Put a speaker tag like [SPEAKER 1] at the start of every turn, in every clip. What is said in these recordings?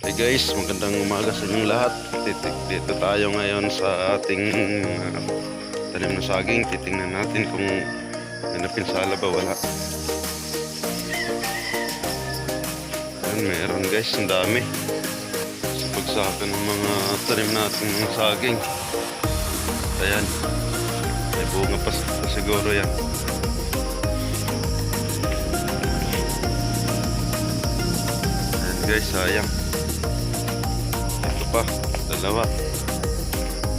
[SPEAKER 1] Hey guys, magandang umaga sa inyong lahat. Dito tayo ngayon sa ating uh, tanim na saging. Titingnan natin kung may napinsala ba wala. Ayan, meron guys, ang dami. Sa pagsaka ng mga tanim natin ng saging. Ayan, may bunga pa siguro yan. Ayan guys, sayang. Dalawa.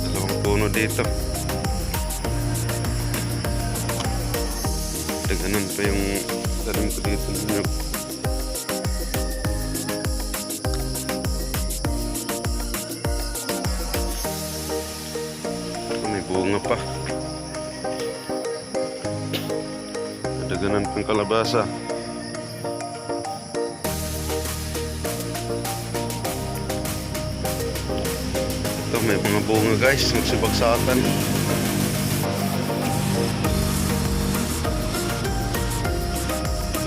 [SPEAKER 1] Dalawang puno dito. Daganan pa yung talim ko dito ng nyug. May bunga pa. Daganan pang kalabasa. May mga bunga guys, magsibagsakan.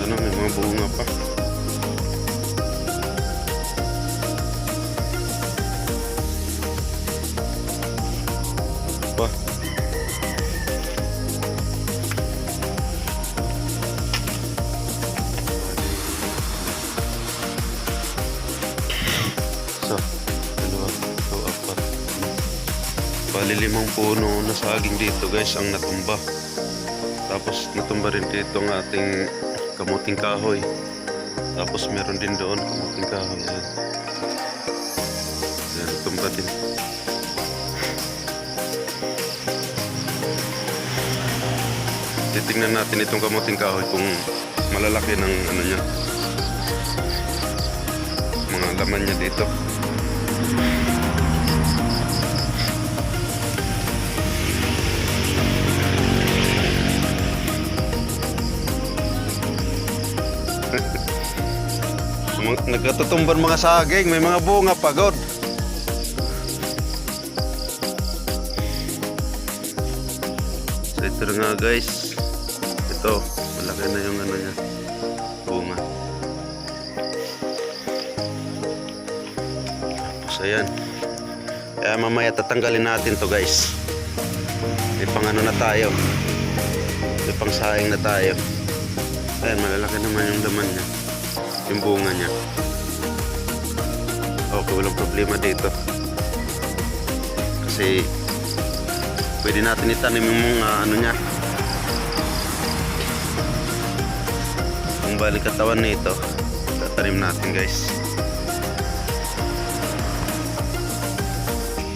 [SPEAKER 1] Ano, may mga bunga. Pa. Bali limang puno na saging dito guys ang natumba. Tapos natumba rin dito ang ating kamuting kahoy. Tapos meron din doon kamuting kahoy. Ayan. Ayan, natumba din. Titingnan natin itong kamuting kahoy kung malalaki ng ano niya. Mga laman niya dito. Nagkatutumban mga saging, may mga bunga pagod. So ito nga guys. Ito, malaki na yung ano niya. Bunga. So ayan. Kaya mamaya tatanggalin natin to guys. May pang ano na tayo. May pang saing na tayo. Ayan, malalaki naman yung laman niya. Yung bunga niya. Okay, walang problema dito. Kasi pwede natin itanim yung mga ano niya. Yung balik katawan nito, tatanim natin guys.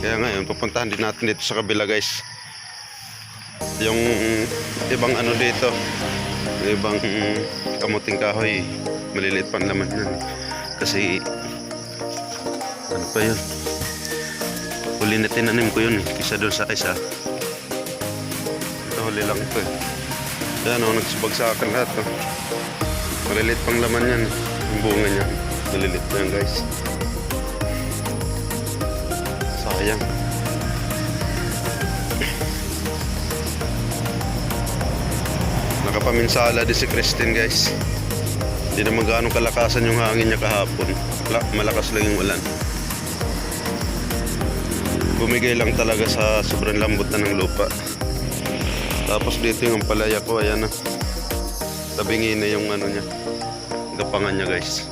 [SPEAKER 1] Kaya ngayon, pupuntahan din natin dito sa kabila guys. Yung ibang ano dito, ibang kamuting kahoy, maliliit pa ang laman yan. Kasi, ano pa yun? Huli na tinanim ko yun, eh, kisa doon sa isa. Ito huli lang ito eh. Yan o, nagsibagsakan lahat oh. Maliliit pang laman yan, yung bunga niya. Maliliit pa yan guys. Sayang. Nakapaminsala din si Christine guys. Hindi naman gaano kalakasan yung hangin niya kahapon. La- malakas lang yung ulan. Bumigay lang talaga sa sobrang lambot na ng lupa. Tapos dito yung palaya ko, ayan na. Tabingi na yung ano niya. Gapangan niya guys.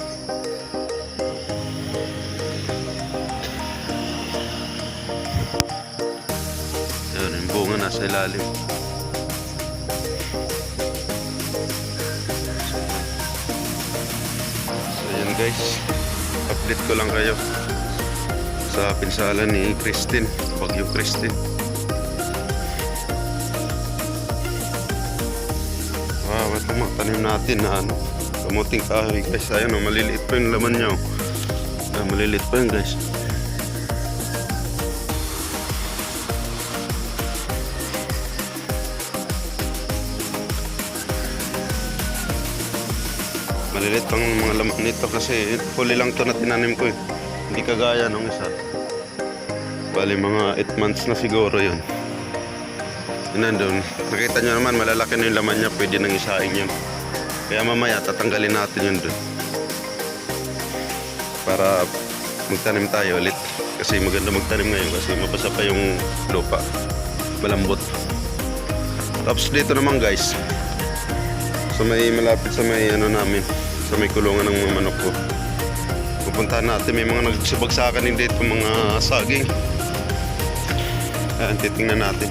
[SPEAKER 1] Ayan, yung bunga nasa ilalim. Guys, update ko lang kayo sa pinsala ni Christine, Bagyo Christine. Wow, ito mga tanim natin na ano, kamuting kahoy guys. Ayan o, maliliit pa yung laman niya. oh. Ah, maliliit pa yun guys. Malilit pang mga laman nito kasi huli lang to na tinanim ko eh. Hindi kagaya nung isa. Bali mga 8 months na siguro yun. Yun nandun. Nakita nyo naman malalaki na yung laman niya. Pwede nang isaing yun. Kaya mamaya tatanggalin natin yun dun. Para magtanim tayo ulit. Kasi maganda magtanim ngayon kasi mabasa pa yung lupa. Malambot. Tapos dito naman guys, sa may malapit sa may ano namin, sa may kulungan ng manok ko. Pupuntahan natin, may mga nagsibagsakan din dito mga saging. Ayan, titingnan natin.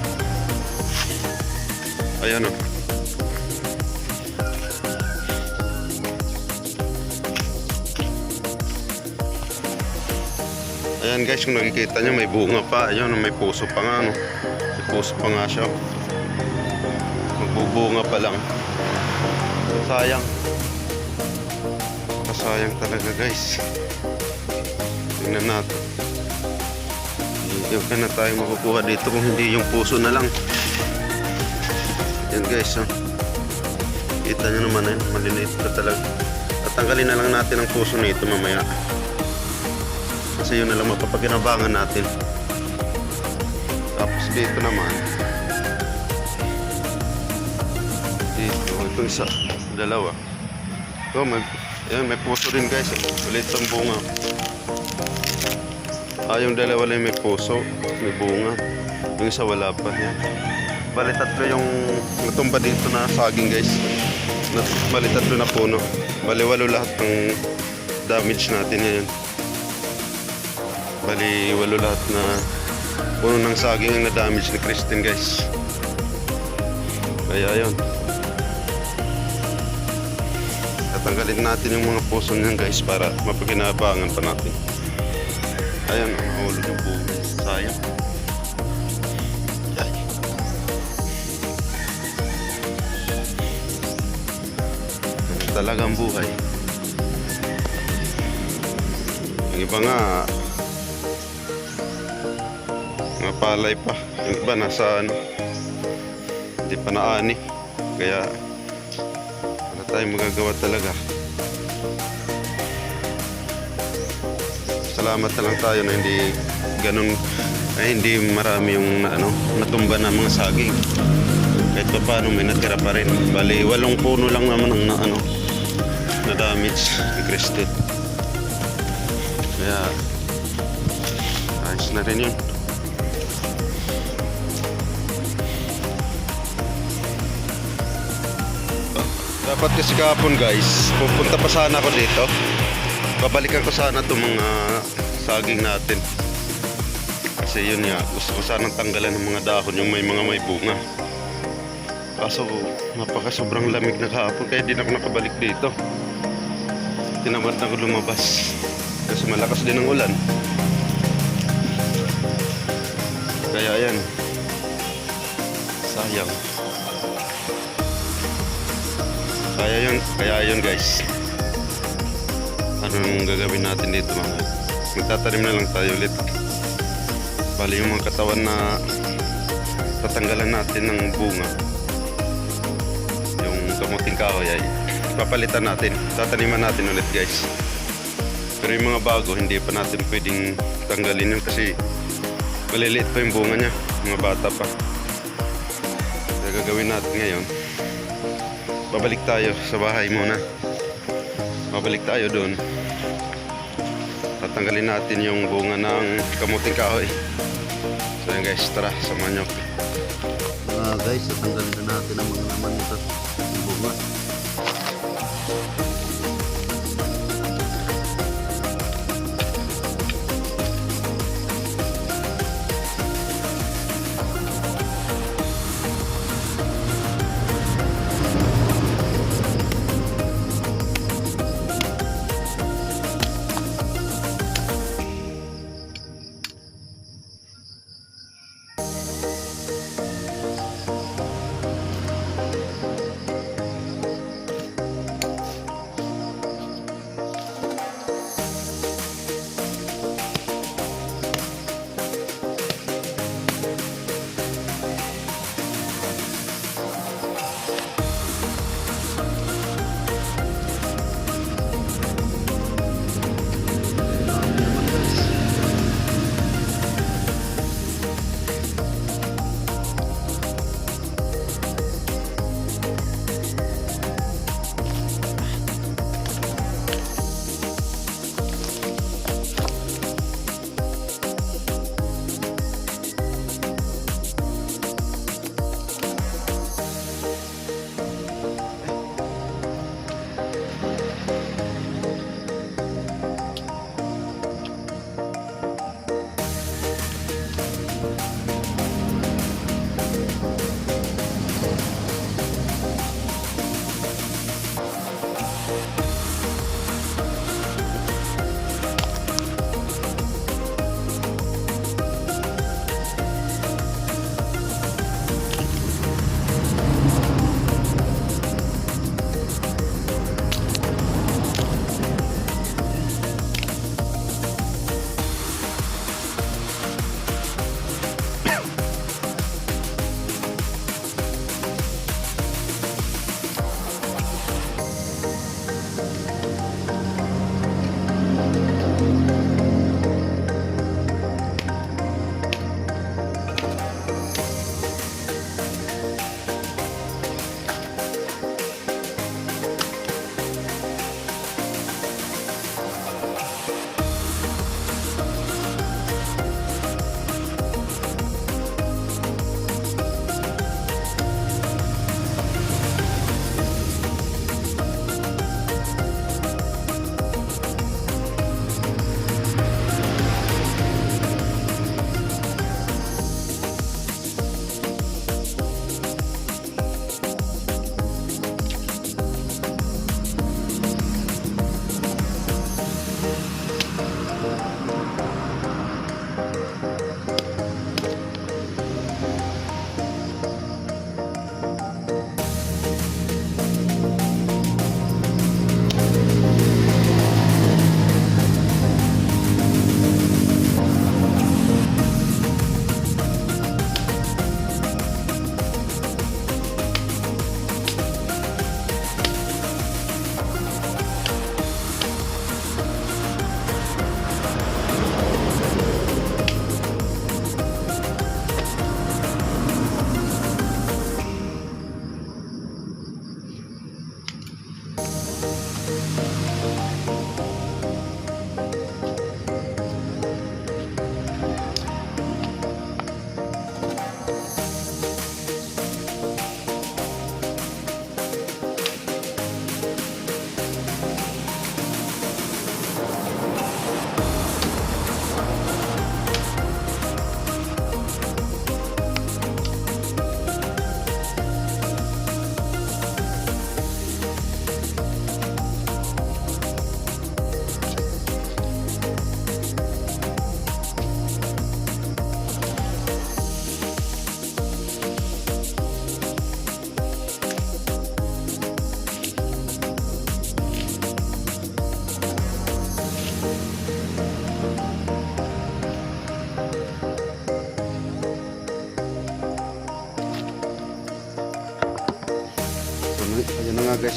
[SPEAKER 1] Ayan o. Ayan guys, kung nakikita nyo may bunga pa. Ayan, may puso pa nga. No? May puso pa nga siya. Magbubunga pa lang. Sayang. Kasayang talaga guys. Tingnan natin. Hindi ka na tayo makukuha dito kung hindi yung puso na lang. Yan guys, oh. Kita nyo naman eh, maliliit na talaga. Tatanggalin na lang natin ang puso nito mamaya. Kasi yun na lang mapapaginabangan natin. Tapos dito naman. Dito, ito isa, dalawa. Ito, may, yan, may puso din guys. Maliit ang bunga. Ah, yung dalawa lang may puso, may bunga. Yung isa wala pa. Yan. Bali tatlo yung natumba dito na saging guys. Bali tatlo na puno. Bali walo lahat ng damage natin ngayon. Bali walo lahat na puno ng saging ang na-damage ni Christine guys. Kaya yun. Tatanggalin natin yung mga puso niyan guys para mapaginabangan pa natin. Ayan, ang nahulog yung buong sayang. Talagang buhay. Yung iba nga, mga palay pa. Yung iba nasa ano, hindi pa naani. Kaya, tayong magagawa talaga. salamat na lang tayo na hindi ganun ay hindi marami yung ano natumba na mga saging. Kahit pa paano may natira pa rin. Bali walong puno lang naman ang na, ano na damage ni Christine kaya ayos na rin yun dapat kasi kahapon guys pupunta pa sana ako dito. Babalikan ko sana itong mga saging natin. Kasi yun nga gusto ko sanang tanggalan ng mga dahon yung may mga may bunga. Kaso napaka sobrang lamig na kahapon kaya di na ako nakabalik dito. Tinamad na ako lumabas. Kasi malakas din ang ulan. Kaya yan sayang kaya yun kaya yun guys. Anong gagawin natin dito mga magtatanim na lang tayo ulit. Bali yung mga katawan na tatanggalan natin ng bunga. Yung kamuting kahoy ay papalitan natin. Tataniman natin ulit guys. Pero yung mga bago hindi pa natin pwedeng tanggalin yun kasi maliliit pa yung bunga niya. Mga bata pa. Kaya gagawin natin ngayon babalik tayo sa bahay muna babalik tayo doon tatanggalin natin yung bunga ng kamuting kahoy so yun guys tara samahan nyo
[SPEAKER 2] Ah, guys, tatanggalin na natin ang mga laman nito. Yung bunga.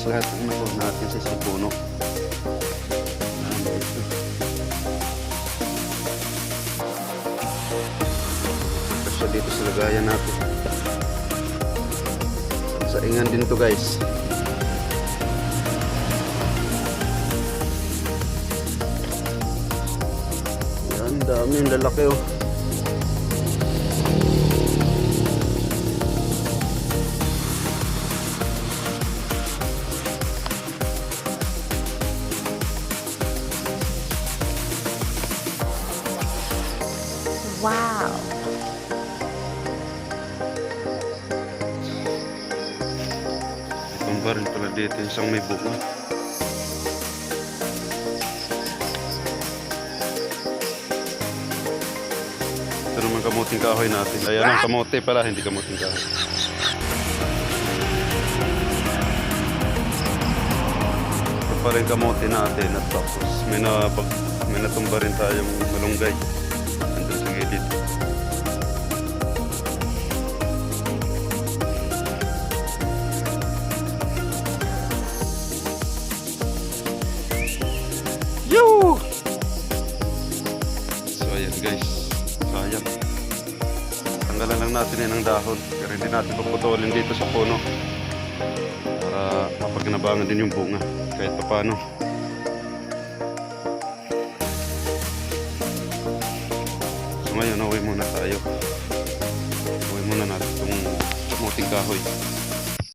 [SPEAKER 1] Lahat ng nakuha natin sa isang puno. Ayan, dito. Sa lagayan natin. Sa ingan din to guys. Yan, dami yung lalaki oh. Pala dito, isang may bunga. Ito naman kamuting kahoy natin. Ayan ang kamote pala, hindi kamuting kahoy. Ito pa rin kamote natin at tapos may, na, may natumba rin tayong malunggay. Yan ng dahon. Pero hindi natin paputulin dito sa puno. Para mapagnabangan din yung bunga. Kahit pa paano. So ngayon, uwi muna tayo. Uwi muna natin itong kamuting kahoy.